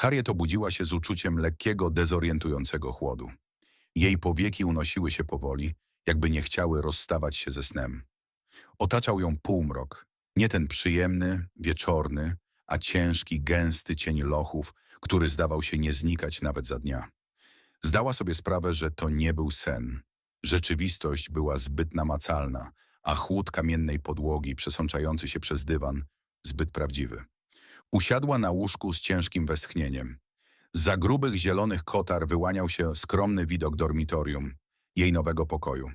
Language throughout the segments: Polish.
Harriet obudziła się z uczuciem lekkiego, dezorientującego chłodu. Jej powieki unosiły się powoli, jakby nie chciały rozstawać się ze snem. Otaczał ją półmrok, nie ten przyjemny, wieczorny, a ciężki, gęsty cień lochów, który zdawał się nie znikać nawet za dnia. Zdała sobie sprawę, że to nie był sen. Rzeczywistość była zbyt namacalna, a chłód kamiennej podłogi przesączający się przez dywan zbyt prawdziwy. Usiadła na łóżku z ciężkim westchnieniem. Za grubych zielonych kotar wyłaniał się skromny widok dormitorium, jej nowego pokoju.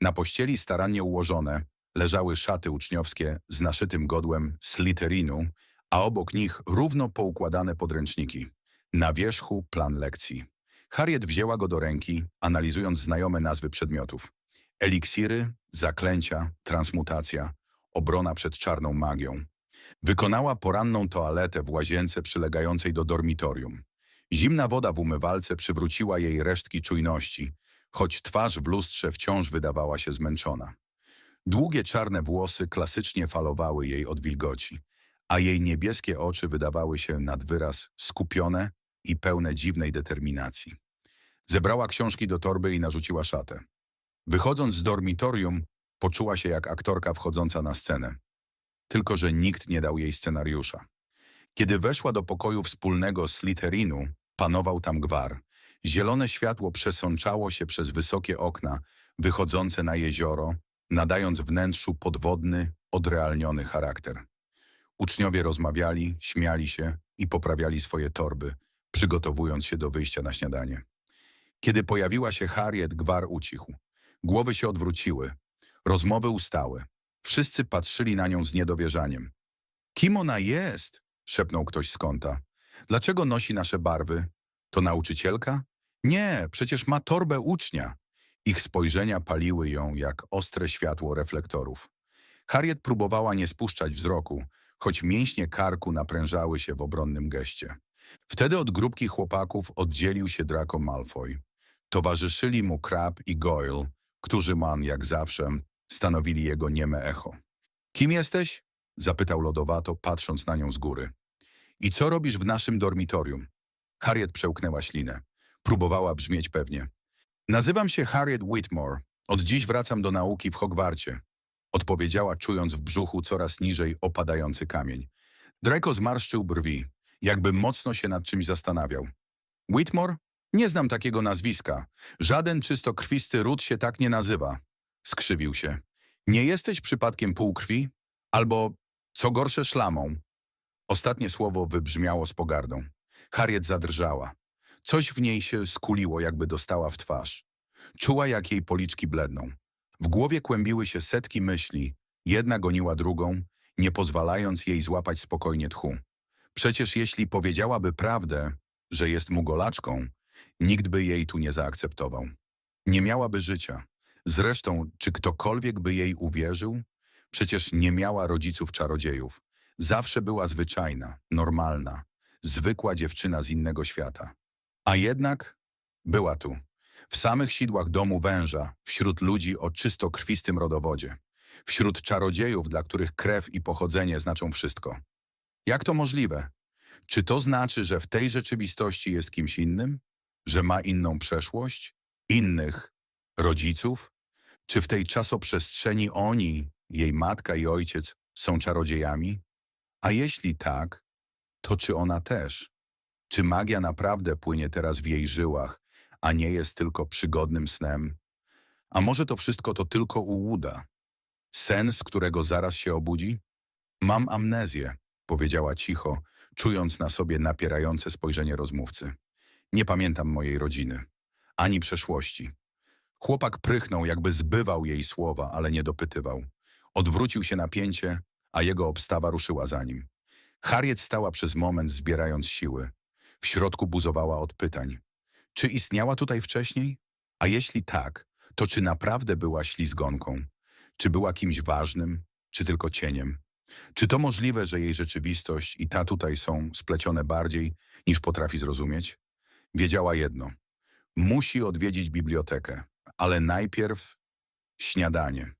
Na pościeli starannie ułożone leżały szaty uczniowskie z naszytym godłem sliterinu, a obok nich równo poukładane podręczniki. Na wierzchu plan lekcji. Harriet wzięła go do ręki, analizując znajome nazwy przedmiotów. Eliksiry, zaklęcia, transmutacja, obrona przed czarną magią. Wykonała poranną toaletę w łazience przylegającej do dormitorium. Zimna woda w umywalce przywróciła jej resztki czujności, choć twarz w lustrze wciąż wydawała się zmęczona. Długie czarne włosy klasycznie falowały jej od wilgoci, a jej niebieskie oczy wydawały się nad wyraz skupione i pełne dziwnej determinacji. Zebrała książki do torby i narzuciła szatę. Wychodząc z dormitorium, poczuła się jak aktorka wchodząca na scenę. Tylko, że nikt nie dał jej scenariusza. Kiedy weszła do pokoju wspólnego Slytherinu, panował tam gwar. Zielone światło przesączało się przez wysokie okna, wychodzące na jezioro, nadając wnętrzu podwodny, odrealniony charakter. Uczniowie rozmawiali, śmiali się i poprawiali swoje torby, przygotowując się do wyjścia na śniadanie. Kiedy pojawiła się Harriet, gwar ucichł. Głowy się odwróciły. Rozmowy ustały. Wszyscy patrzyli na nią z niedowierzaniem. Kim ona jest? szepnął ktoś z kąta. Dlaczego nosi nasze barwy? To nauczycielka? Nie, przecież ma torbę ucznia. Ich spojrzenia paliły ją jak ostre światło reflektorów. Harriet próbowała nie spuszczać wzroku, choć mięśnie karku naprężały się w obronnym geście. Wtedy od grupki chłopaków oddzielił się Draco Malfoy. Towarzyszyli mu Crab i Goyle, którzy man, jak zawsze, stanowili jego nieme echo. Kim jesteś? zapytał lodowato, patrząc na nią z góry. I co robisz w naszym dormitorium? Harriet przełknęła ślinę. Próbowała brzmieć pewnie. Nazywam się Harriet Whitmore. Od dziś wracam do nauki w Hogwarcie. Odpowiedziała, czując w brzuchu coraz niżej opadający kamień. Draco zmarszczył brwi, jakby mocno się nad czymś zastanawiał. Whitmore? Nie znam takiego nazwiska. Żaden czystokrwisty ród się tak nie nazywa. Skrzywił się. Nie jesteś przypadkiem półkrwi? Albo, co gorsze, szlamą? Ostatnie słowo wybrzmiało z pogardą. Harriet zadrżała. Coś w niej się skuliło, jakby dostała w twarz. Czuła, jak jej policzki bledną. W głowie kłębiły się setki myśli, jedna goniła drugą, nie pozwalając jej złapać spokojnie tchu. Przecież jeśli powiedziałaby prawdę, że jest mugolaczką, nikt by jej tu nie zaakceptował. Nie miałaby życia. Zresztą, czy ktokolwiek by jej uwierzył? Przecież nie miała rodziców czarodziejów. Zawsze była zwyczajna, normalna, zwykła dziewczyna z innego świata. A jednak była tu, w samych sidłach domu węża, wśród ludzi o czysto krwistym rodowodzie, wśród czarodziejów, dla których krew i pochodzenie znaczą wszystko. Jak to możliwe? Czy to znaczy, że w tej rzeczywistości jest kimś innym? Że ma inną przeszłość? Innych rodziców? Czy w tej czasoprzestrzeni oni, jej matka i ojciec, są czarodziejami? A jeśli tak, to czy ona też? Czy magia naprawdę płynie teraz w jej żyłach, a nie jest tylko przygodnym snem? A może to wszystko to tylko ułuda? Sen, z którego zaraz się obudzi? Mam amnezję, powiedziała cicho, czując na sobie napierające spojrzenie rozmówcy. Nie pamiętam mojej rodziny, ani przeszłości. Chłopak prychnął, jakby zbywał jej słowa, ale nie dopytywał. Odwrócił się na pięcie, a jego obstawa ruszyła za nim. Harriet stała przez moment, zbierając siły. W środku buzowała od pytań. Czy istniała tutaj wcześniej? A jeśli tak, to czy naprawdę była ślizgonką? Czy była kimś ważnym, czy tylko cieniem? Czy to możliwe, że jej rzeczywistość i ta tutaj są splecione bardziej, niż potrafi zrozumieć? Wiedziała jedno. Musi odwiedzić bibliotekę, ale najpierw śniadanie.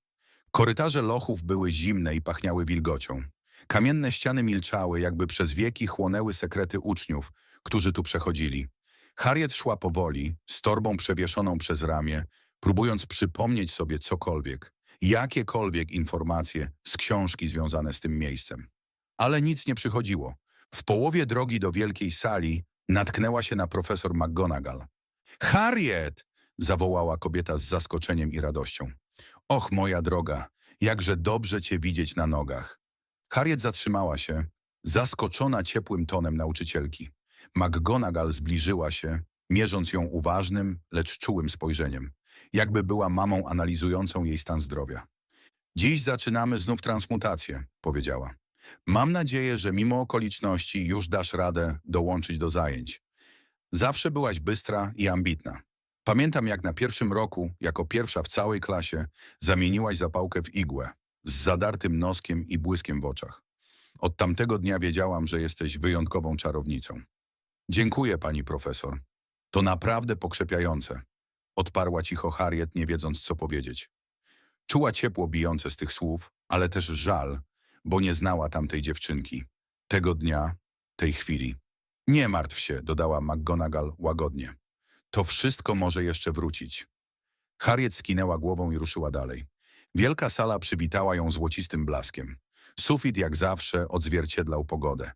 Korytarze lochów były zimne i pachniały wilgocią. Kamienne ściany milczały, jakby przez wieki chłonęły sekrety uczniów, którzy tu przechodzili. Harriet szła powoli, z torbą przewieszoną przez ramię, próbując przypomnieć sobie cokolwiek, jakiekolwiek informacje z książki związane z tym miejscem. Ale nic nie przychodziło. W połowie drogi do wielkiej sali natknęła się na profesor McGonagall. Harriet! Zawołała kobieta z zaskoczeniem i radością. Och, moja droga, jakże dobrze cię widzieć na nogach. Harriet zatrzymała się, zaskoczona ciepłym tonem nauczycielki. McGonagall zbliżyła się, mierząc ją uważnym, lecz czułym spojrzeniem, jakby była mamą analizującą jej stan zdrowia. Dziś zaczynamy znów transmutację, powiedziała. Mam nadzieję, że mimo okoliczności już dasz radę dołączyć do zajęć. Zawsze byłaś bystra i ambitna. Pamiętam, jak na pierwszym roku, jako pierwsza w całej klasie, zamieniłaś zapałkę w igłę, z zadartym noskiem i błyskiem w oczach. Od tamtego dnia wiedziałam, że jesteś wyjątkową czarownicą. Dziękuję, pani profesor. To naprawdę pokrzepiające. Odparła cicho Harriet, nie wiedząc, co powiedzieć. Czuła ciepło bijące z tych słów, ale też żal, bo nie znała tamtej dziewczynki. Tego dnia, tej chwili. Nie martw się, dodała McGonagall łagodnie. To wszystko może jeszcze wrócić. Harriet skinęła głową i ruszyła dalej. Wielka sala przywitała ją złocistym blaskiem. Sufit jak zawsze odzwierciedlał pogodę.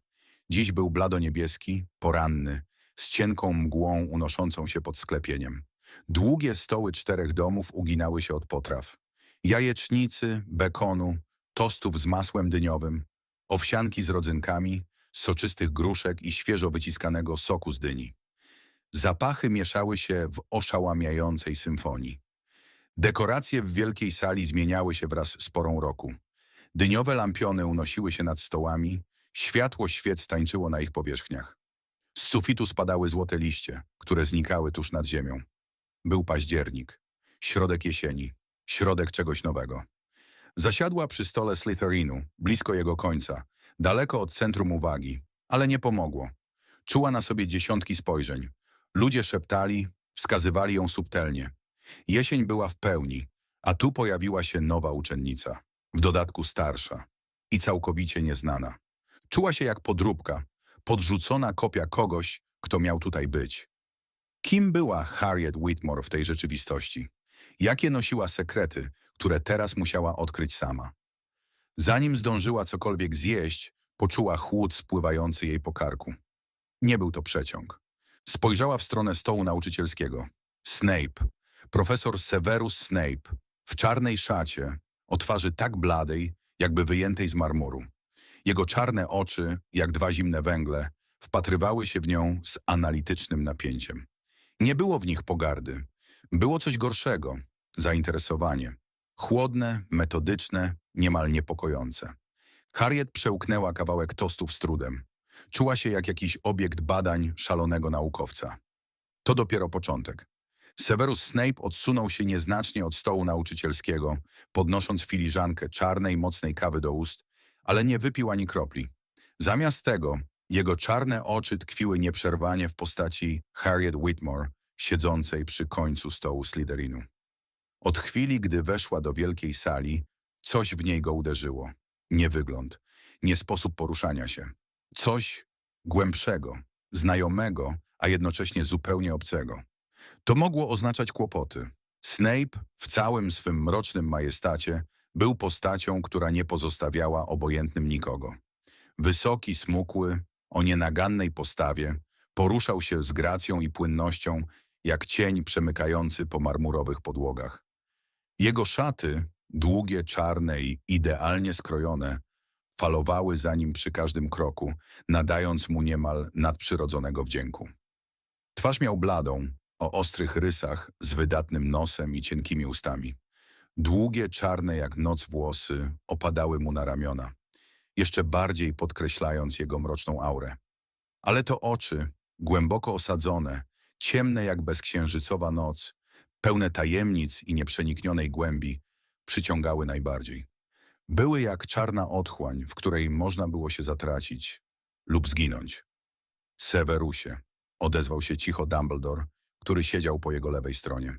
Dziś był blado-niebieski, poranny, z cienką mgłą unoszącą się pod sklepieniem. Długie stoły czterech domów uginały się od potraw. Jajecznicy, bekonu, tostów z masłem dyniowym, owsianki z rodzynkami, soczystych gruszek i świeżo wyciskanego soku z dyni. Zapachy mieszały się w oszałamiającej symfonii. Dekoracje w wielkiej sali zmieniały się wraz z porą roku. Dyniowe lampiony unosiły się nad stołami, światło świec tańczyło na ich powierzchniach. Z sufitu spadały złote liście, które znikały tuż nad ziemią. Był październik, środek jesieni, środek czegoś nowego. Zasiadła przy stole Slytherinu, blisko jego końca, daleko od centrum uwagi, ale nie pomogło. Czuła na sobie dziesiątki spojrzeń. Ludzie szeptali, wskazywali ją subtelnie. Jesień była w pełni, a tu pojawiła się nowa uczennica, w dodatku starsza i całkowicie nieznana. Czuła się jak podróbka, podrzucona kopia kogoś, kto miał tutaj być. Kim była Harriet Whitmore w tej rzeczywistości? Jakie nosiła sekrety, które teraz musiała odkryć sama? Zanim zdążyła cokolwiek zjeść, poczuła chłód spływający jej po karku. Nie był to przeciąg. Spojrzała w stronę stołu nauczycielskiego. Snape, profesor Severus Snape, w czarnej szacie, o twarzy tak bladej, jakby wyjętej z marmuru. Jego czarne oczy, jak dwa zimne węgle, wpatrywały się w nią z analitycznym napięciem. Nie było w nich pogardy. Było coś gorszego, zainteresowanie. Chłodne, metodyczne, niemal niepokojące. Harriet przełknęła kawałek tostów z trudem. Czuła się jak jakiś obiekt badań szalonego naukowca. To dopiero początek. Severus Snape odsunął się nieznacznie od stołu nauczycielskiego, podnosząc filiżankę czarnej, mocnej kawy do ust, ale nie wypił ani kropli. Zamiast tego jego czarne oczy tkwiły nieprzerwanie w postaci Harriet Whitmore, siedzącej przy końcu stołu Slytherinu. Od chwili, gdy weszła do wielkiej sali, coś w niej go uderzyło. Nie wygląd, nie sposób poruszania się. Coś głębszego, znajomego, a jednocześnie zupełnie obcego. To mogło oznaczać kłopoty. Snape w całym swym mrocznym majestacie był postacią, która nie pozostawiała obojętnym nikogo. Wysoki, smukły, o nienagannej postawie, poruszał się z gracją i płynnością, jak cień przemykający po marmurowych podłogach. Jego szaty, długie, czarne i idealnie skrojone, falowały za nim przy każdym kroku, nadając mu niemal nadprzyrodzonego wdzięku. Twarz miał bladą, o ostrych rysach, z wydatnym nosem i cienkimi ustami. Długie, czarne jak noc włosy opadały mu na ramiona, jeszcze bardziej podkreślając jego mroczną aurę. Ale to oczy, głęboko osadzone, ciemne jak bezksiężycowa noc, pełne tajemnic i nieprzeniknionej głębi, przyciągały najbardziej. Były jak czarna otchłań, w której można było się zatracić lub zginąć. Severusie, odezwał się cicho Dumbledore, który siedział po jego lewej stronie.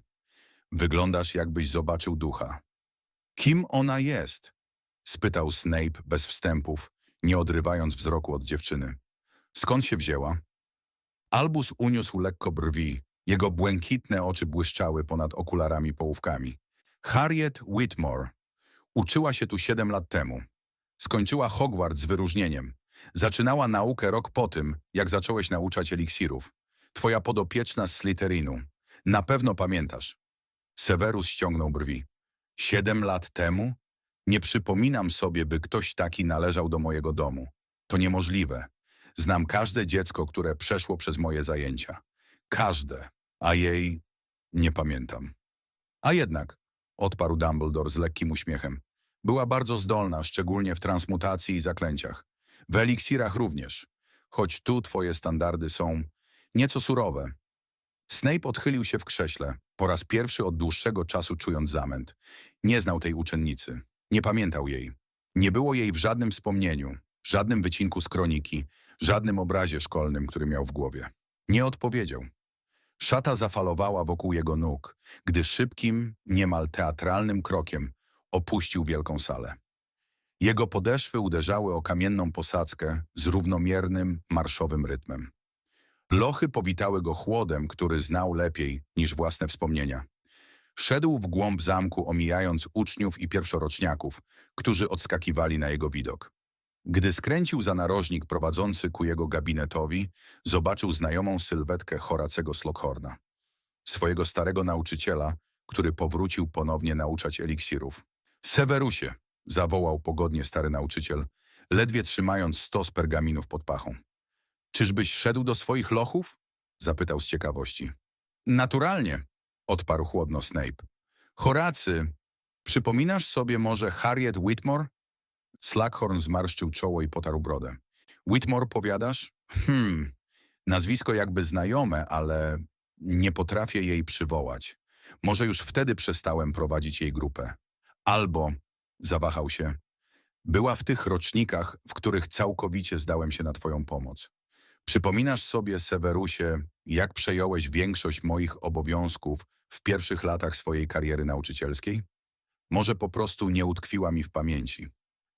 Wyglądasz, jakbyś zobaczył ducha. Kim ona jest? spytał Snape bez wstępów, nie odrywając wzroku od dziewczyny. Skąd się wzięła? Albus uniósł lekko brwi. Jego błękitne oczy błyszczały ponad okularami połówkami. Harriet Whitmore. Uczyła się tu siedem lat temu. Skończyła Hogwarts z wyróżnieniem. Zaczynała naukę rok po tym, jak zacząłeś nauczać eliksirów. Twoja podopieczna z Slytherinu. Na pewno pamiętasz. Severus ściągnął brwi. Siedem lat temu? Nie przypominam sobie, by ktoś taki należał do mojego domu. To niemożliwe. Znam każde dziecko, które przeszło przez moje zajęcia. Każde. A jej nie pamiętam. A jednak, odparł Dumbledore z lekkim uśmiechem. Była bardzo zdolna, szczególnie w transmutacji i zaklęciach. W eliksirach również. Choć tu twoje standardy są nieco surowe. Snape odchylił się w krześle, po raz pierwszy od dłuższego czasu czując zamęt. Nie znał tej uczennicy. Nie pamiętał jej. Nie było jej w żadnym wspomnieniu, żadnym wycinku z kroniki, żadnym obrazie szkolnym, który miał w głowie. Nie odpowiedział. Szata zafalowała wokół jego nóg, gdy szybkim, niemal teatralnym krokiem opuścił wielką salę. Jego podeszwy uderzały o kamienną posadzkę z równomiernym, marszowym rytmem. Lochy powitały go chłodem, który znał lepiej niż własne wspomnienia. Szedł w głąb zamku, omijając uczniów i pierwszoroczniaków, którzy odskakiwali na jego widok. Gdy skręcił za narożnik prowadzący ku jego gabinetowi, zobaczył znajomą sylwetkę Horacego Slockhorna, swojego starego nauczyciela, który powrócił ponownie nauczać eliksirów. Severusie, zawołał pogodnie stary nauczyciel, ledwie trzymając stos pergaminów pod pachą. Czyżbyś szedł do swoich lochów? zapytał z ciekawości. Naturalnie, odparł chłodno Snape. Horacy, przypominasz sobie może Harriet Whitmore? Slughorn zmarszczył czoło i potarł brodę. Whitmore, powiadasz? Hmm, nazwisko jakby znajome, ale nie potrafię jej przywołać. Może już wtedy przestałem prowadzić jej grupę. Albo, zawahał się, była w tych rocznikach, w których całkowicie zdałem się na twoją pomoc. Przypominasz sobie, Severusie, jak przejąłeś większość moich obowiązków w pierwszych latach swojej kariery nauczycielskiej? Może po prostu nie utkwiła mi w pamięci.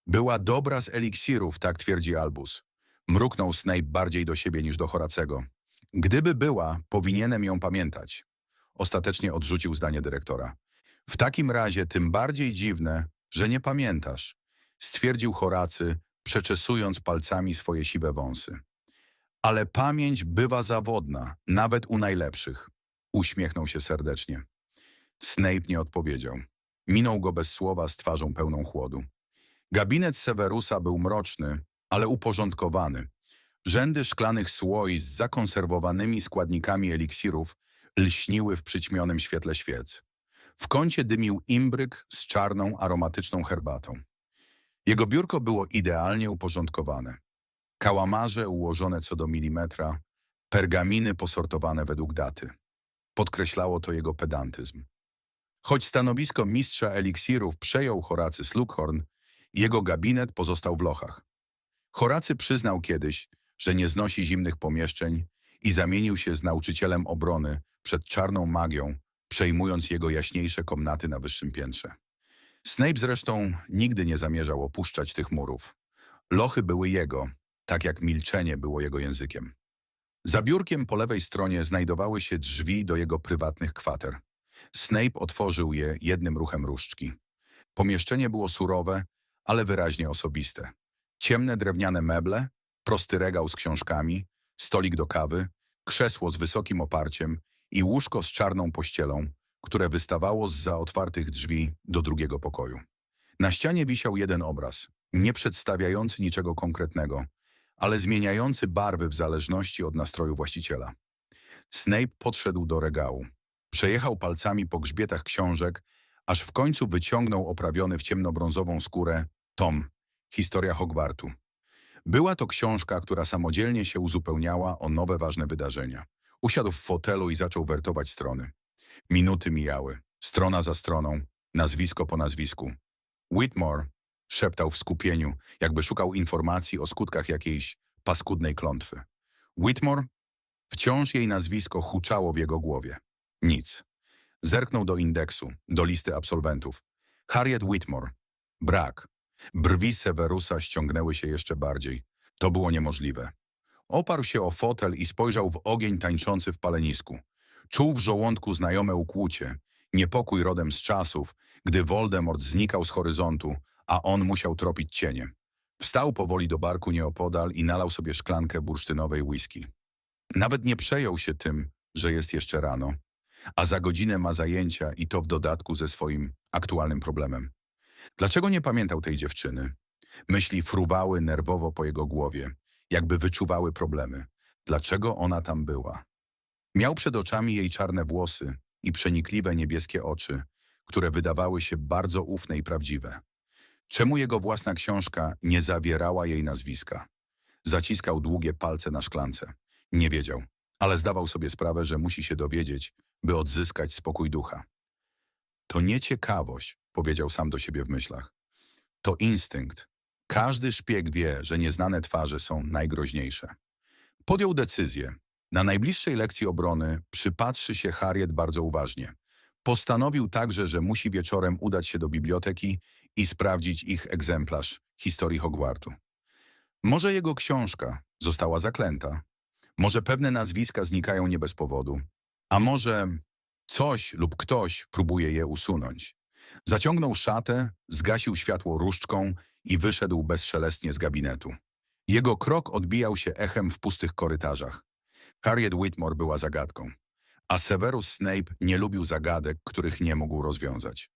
Była dobra z eliksirów, tak twierdzi Albus. Mruknął Snape bardziej do siebie niż do Horacego. Gdyby była, powinienem ją pamiętać. Ostatecznie odrzucił zdanie dyrektora. W takim razie tym bardziej dziwne, że nie pamiętasz, stwierdził Horacy, przeczesując palcami swoje siwe wąsy. Ale pamięć bywa zawodna, nawet u najlepszych. Uśmiechnął się serdecznie. Snape nie odpowiedział. Minął go bez słowa z twarzą pełną chłodu. Gabinet Severusa był mroczny, ale uporządkowany. Rzędy szklanych słoi z zakonserwowanymi składnikami eliksirów lśniły w przyćmionym świetle świec. W kącie dymił imbryk z czarną, aromatyczną herbatą. Jego biurko było idealnie uporządkowane. Kałamarze ułożone co do milimetra, pergaminy posortowane według daty. Podkreślało to jego pedantyzm. Choć stanowisko mistrza eliksirów przejął Horacy Slughorn, jego gabinet pozostał w lochach. Horacy przyznał kiedyś, że nie znosi zimnych pomieszczeń i zamienił się z nauczycielem obrony przed czarną magią, przejmując jego jaśniejsze komnaty na wyższym piętrze. Snape zresztą nigdy nie zamierzał opuszczać tych murów. Lochy były jego, tak jak milczenie było jego językiem. Za biurkiem po lewej stronie znajdowały się drzwi do jego prywatnych kwater. Snape otworzył je jednym ruchem różdżki. Pomieszczenie było surowe, ale wyraźnie osobiste. Ciemne drewniane meble, prosty regał z książkami, stolik do kawy, krzesło z wysokim oparciem i łóżko z czarną pościelą, które wystawało zza otwartych drzwi do drugiego pokoju. Na ścianie wisiał jeden obraz, nie przedstawiający niczego konkretnego, ale zmieniający barwy w zależności od nastroju właściciela. Snape podszedł do regału. Przejechał palcami po grzbietach książek, aż w końcu wyciągnął oprawiony w ciemnobrązową skórę tom Historia Hogwartu. Była to książka, która samodzielnie się uzupełniała o nowe ważne wydarzenia. Usiadł w fotelu i zaczął wertować strony. Minuty mijały, strona za stroną, nazwisko po nazwisku. Whitmore szeptał w skupieniu, jakby szukał informacji o skutkach jakiejś paskudnej klątwy. Whitmore? Wciąż jej nazwisko huczało w jego głowie. Nic. Zerknął do indeksu, do listy absolwentów. Harriet Whitmore. Brak. Brwi Severusa ściągnęły się jeszcze bardziej. To było niemożliwe. Oparł się o fotel i spojrzał w ogień tańczący w palenisku. Czuł w żołądku znajome ukłucie, niepokój rodem z czasów, gdy Voldemort znikał z horyzontu, a on musiał tropić cienie. Wstał powoli do barku nieopodal i nalał sobie szklankę bursztynowej whisky. Nawet nie przejął się tym, że jest jeszcze rano, a za godzinę ma zajęcia i to w dodatku ze swoim aktualnym problemem. Dlaczego nie pamiętał tej dziewczyny? Myśli fruwały nerwowo po jego głowie, jakby wyczuwały problemy. Dlaczego ona tam była? Miał przed oczami jej czarne włosy i przenikliwe niebieskie oczy, które wydawały się bardzo ufne i prawdziwe. Czemu jego własna książka nie zawierała jej nazwiska? Zaciskał długie palce na szklance. Nie wiedział, ale zdawał sobie sprawę, że musi się dowiedzieć, by odzyskać spokój ducha. To nie ciekawość, powiedział sam do siebie w myślach. To instynkt. Każdy szpieg wie, że nieznane twarze są najgroźniejsze. Podjął decyzję. Na najbliższej lekcji obrony przypatrzy się Harriet bardzo uważnie. Postanowił także, że musi wieczorem udać się do biblioteki i sprawdzić ich egzemplarz historii Hogwartu. Może jego książka została zaklęta, może pewne nazwiska znikają nie bez powodu, a może coś lub ktoś próbuje je usunąć. Zaciągnął szatę, zgasił światło różdżką i wyszedł bezszelestnie z gabinetu. Jego krok odbijał się echem w pustych korytarzach. Harriet Whitmore była zagadką, a Severus Snape nie lubił zagadek, których nie mógł rozwiązać.